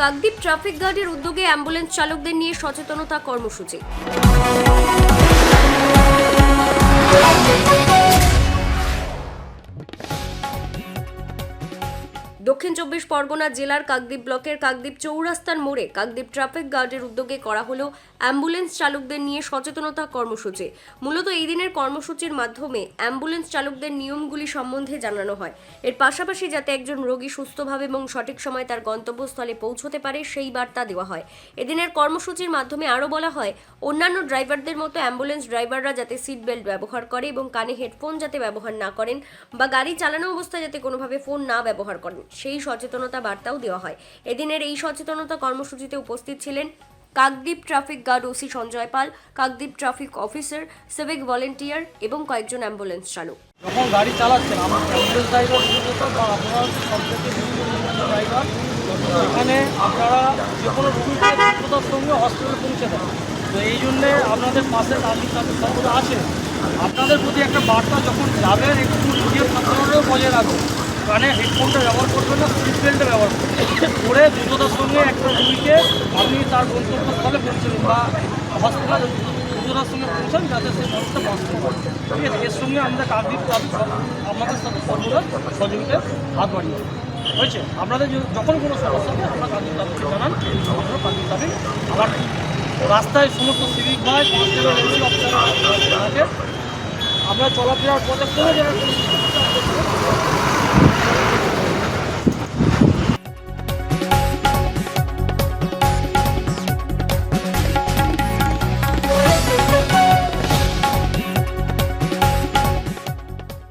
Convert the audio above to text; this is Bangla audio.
কাকদ্বীপ ট্রাফিক গার্ডের উদ্যোগে অ্যাম্বুলেন্স চালকদের নিয়ে সচেতনতা কর্মসূচি। দক্ষিণ চব্বিশ পরগনা জেলার কাকদ্বীপ ব্লকের কাকদ্বীপ চৌরাস্তার মোড়ে কাকদ্বীপ ট্রাফিক গার্ডের উদ্যোগে করা হলো অ্যাম্বুলেন্স চালকদের নিয়ে সচেতনতা কর্মসূচি। মূলত এই দিনের কর্মসূচির মাধ্যমে অ্যাম্বুলেন্স চালকদের নিয়মগুলি সম্বন্ধে জানানো হয়। এর পাশাপাশি যাতে একজন রোগী সুস্থভাবে এবং সঠিক সময় তার গন্তব্যস্থলে পৌঁছতে পারে, সেই বার্তা দেওয়া হয়। এদিনের কর্মসূচির মাধ্যমে আরও বলা হয়, অন্যান্য ড্রাইভারদের মতো অ্যাম্বুলেন্স ড্রাইভাররা যাতে সিট বেল্ট ব্যবহার করে এবং কানে হেডফোন যাতে ব্যবহার না করেন বা গাড়ি চালানো অবস্থায় যাতে কোনোভাবে ফোন না ব্যবহার করেন। সেই সচেতনতা বার্তাও দেওয়া হয়। এদিনের এই সচেতনতা কর্মসূচিতে উপস্থিত ছিলেন Kakdwip traffic guard OC Sanjay Pal, Kakdwip traffic officer, civic volunteer এবং কয়েকজন অ্যাম্বুলেন্স চালক। যখন গাড়ি চালাচ্ছেন এখানে আপনারা যে কোনো দ্রুততার সঙ্গে হসপিটালে পৌঁছে দেন। তো এই জন্যে আপনাদের পাশে তাদের সাথে সর্বদা আছে। আপনাদের প্রতি একটা বার্তা যখন যাবেন, একটু নিজের সাবধানতাও বজায় রাখবেন কানে হেডফোনটা ব্যবহার করবেন না সিট বেল্টটা ব্যবহার করবেন করে দ্রুততার সঙ্গে একটা রুগীকে আপনি তার গন্তব্যস্থলে পৌঁছবেন বা হসপিটালে দ্রুততার সঙ্গে পৌঁছান যাতে সেই মানুষটা বাঁচতে পারে। ঠিক আছে, এর সঙ্গে আমরা কাকদ্বীপ ট্রাফিক আমাদের সাথে সর্বদা সহযোগিতার হাত বাড়িয়ে। হয়েছে? আপনাদের যখন কোনো সমস্যা হবে আমরা কাকদ্বীপ ট্রাফিক জানান, আমরা কাকদ্বীপ ট্রাফিক আবার রাস্তায় সমস্ত সিভিক ভাই আমরা চলাফেরার পথে কোনো জায়গায়